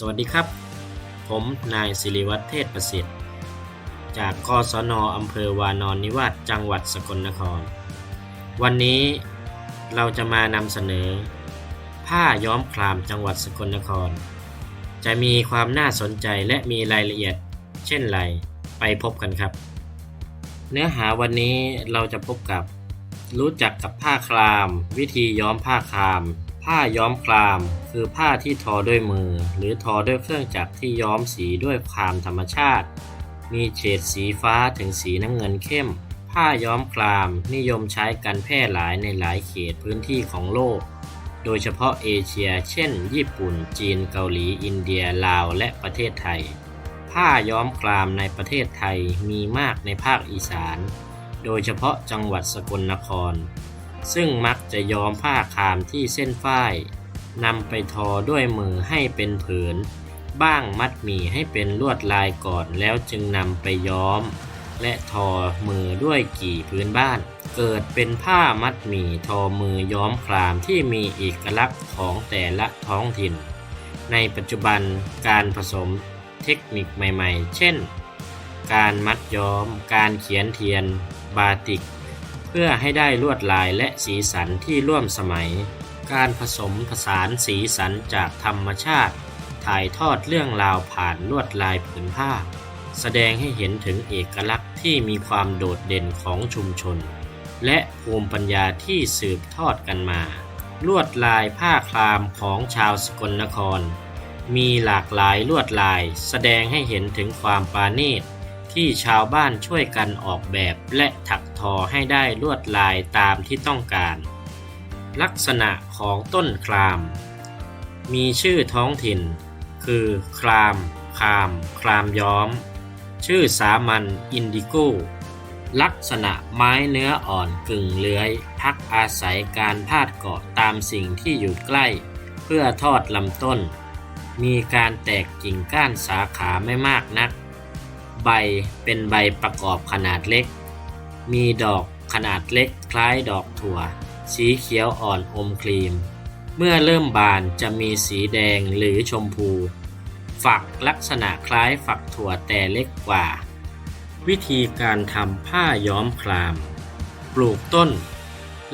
สวัสดีครับ ผมนายศิริวัฒน์เทศประสิทธิ์ จากกศนอำเภอวานอนนิวาสจังหวัดสกลนคร วันนี้เราจะมานำเสนอ ผ้าย้อมครามจังหวัดสกลนคร จะมีความน่าสนใจและมีรายละเอียด เช่นไรไปพบกันครับ เนื้อหาวันนี้เราจะพบกับ รู้จักกับผ้าคราม วิธีย้อมผ้าคราม ผ้าย้อมคราม คือผ้าที่ทอด้วยมือ หรือทอด้วยเครื่องจักรที่ย้อมสีด้วยครามธรรมชาติ มีเฉดสีฟ้าถึงสีน้ำเงินเข้ม ผ้าย้อมครามนิยมใช้กันแพร่หลายในหลายเขตพื้นที่ของโลก โดยเฉพาะเอเชีย เช่น ญี่ปุ่น จีน เกาหลี อินเดีย ลาว และประเทศไทย ผ้าย้อมครามในประเทศไทยมีมากในภาคอีสาน โดยเฉพาะจังหวัดสกลนคร ซึ่งมักจะย้อมผ้าคามที่เส้นฝ้ายนำไปทอด้วยมือให้เป็นผืน บ้างมัดหมี่ให้เป็นลวดลายก่อนแล้วจึงนำไปย้อม และทอมือด้วยกี่พื้นบ้าน เกิดเป็นผ้ามัดหมี่ทอมือย้อมครามที่มีเอกลักษณ์ของแต่ละท้องถิ่น ในปัจจุบันการผสมเทคนิคใหม่ ๆ เช่น การมัดย้อม การเขียนเทียน บาติก เพื่อให้ได้ลวดลายและสีสันที่ร่วมสมัย การผสมผสานสีสันจากธรรมชาติ ถ่ายทอดเรื่องราวผ่านลวดลายผืนผ้า แสดงให้เห็นถึงเอกลักษณ์ที่มีความโดดเด่นของชุมชน และภูมิปัญญาที่สืบทอดกันมา ลวดลายผ้าคลามของชาวสกลนคร มีหลากหลายลวดลาย แสดงให้เห็นถึงความปราณีต ที่ชาวบ้านช่วยกันออกแบบและถักทอให้ได้ลวดลายตามที่ต้องการ ลักษณะของต้นคราม มีชื่อท้องถิ่น คือ คราม คาม ครามย้อม ชื่อสามัญอินดิโกลักษณะไม้เนื้ออ่อนกึ่งเลื้อย พักอาศัยการพาดเกาะตามสิ่งที่อยู่ใกล้ เพื่อทอดลำต้น มีการแตกกิ่งก้านสาขาไม่มากนัก ใบเป็นใบประกอบขนาดเล็ก มีดอกขนาดเล็กคล้ายดอกถั่ว สีเขียวอ่อนอมครีม เมื่อเริ่มบานจะมีสีแดงหรือชมพู ฝักลักษณะคล้ายฝักถั่วแต่เล็กกว่า วิธีการทำผ้าย้อมคราม ปลูกต้น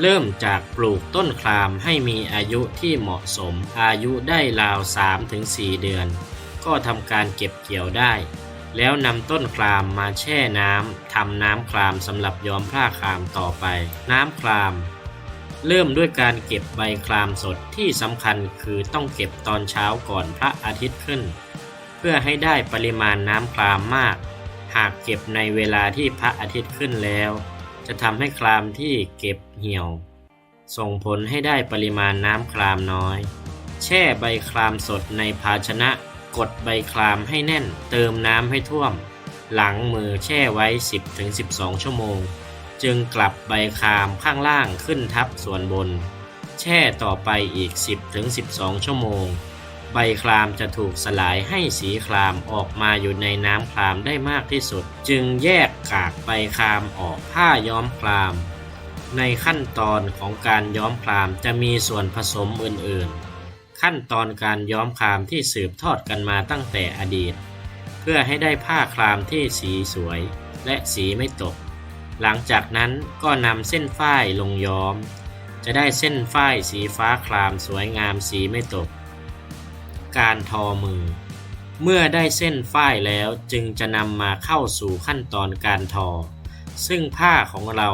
เริ่มจากปลูกต้นครามให้มีอายุที่เหมาะสมอายุได้ราว 3-4 เดือน ก็ทำการเก็บเกี่ยวได้ แล้วนำต้นครามมาแช่น้ำทำน้ำครามสำหรับย้อมผ้าครามต่อไป น้ำคราม เริ่มด้วยการเก็บใบครามสดที่สำคัญคือต้องเก็บตอนเช้าก่อนพระอาทิตย์ขึ้น เพื่อให้ได้ปริมาณน้ำครามมาก หากเก็บในเวลาที่พระอาทิตย์ขึ้นแล้ว จะทำให้ครามที่เก็บเหี่ยว ส่งผลให้ได้ปริมาณน้ำครามน้อย แช่ใบครามสดในภาชนะ กดใบครามให้แน่น เติมน้ำให้ท่วม หลังมือแช่ไว้ 10-12 ชั่วโมง จึงกลับใบครามข้างล่างขึ้นทับส่วนบน แช่ต่อไปอีก 10-12 ชั่วโมง ใบครามจะถูกสลายให้สีครามออกมาอยู่ในน้ำครามได้มากที่สุด จึงแยกกากใบครามออกผ้าย้อมคราม ในขั้นตอนของการย้อมครามจะมีส่วนผสมอื่นๆ ขั้นตอนการย้อมครามที่สืบทอดกันมาตั้งแต่อดีต เพื่อให้ได้ผ้าครามที่สีสวยและสีไม่ตก หลังจากนั้นก็นำเส้นฝ้ายลงย้อม จะได้เส้นฝ้ายสีฟ้าครามสวยงามสีไม่ตก การทอมือ เมื่อได้เส้นฝ้ายแล้วจึงจะนำมาเข้าสู่ขั้นตอนการทอ ซึ่งผ้าของเรา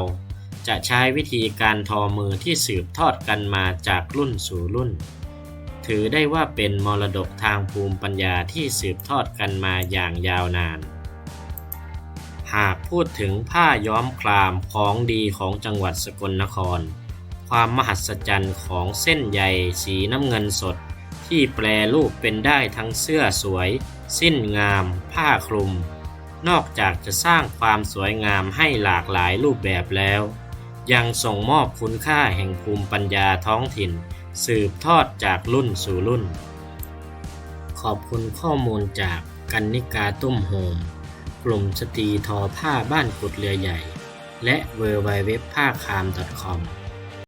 จะใช้วิธีการทอมือที่สืบทอดกันมาจากรุ่นสู่รุ่น ถือได้ว่าเป็นมรดกทางภูมิปัญญาที่สืบทอดกันมาอย่างยาวนาน หากพูดถึงผ้าย้อมครามของดีของจังหวัดสกลนคร ความมหัศจรรย์ของเส้นใยสีน้ำเงินสด ที่แปรรูปเป็นได้ทั้งเสื้อสวย สิ้นงาม ผ้าคลุม นอกจากจะสร้างความสวยงามให้หลากหลายรูปแบบแล้ว ยังส่งมอบคุณค่าแห่งภูมิปัญญาท้องถิ่น สืบทอดจากรุ่นสู่รุ่น ขอบคุณข้อมูลจากกันนิกาตุ้มโฮม กลุ่มสตรีทอผ้าบ้านกุดเรือใหญ่ และ w w w ผ้าคาม .com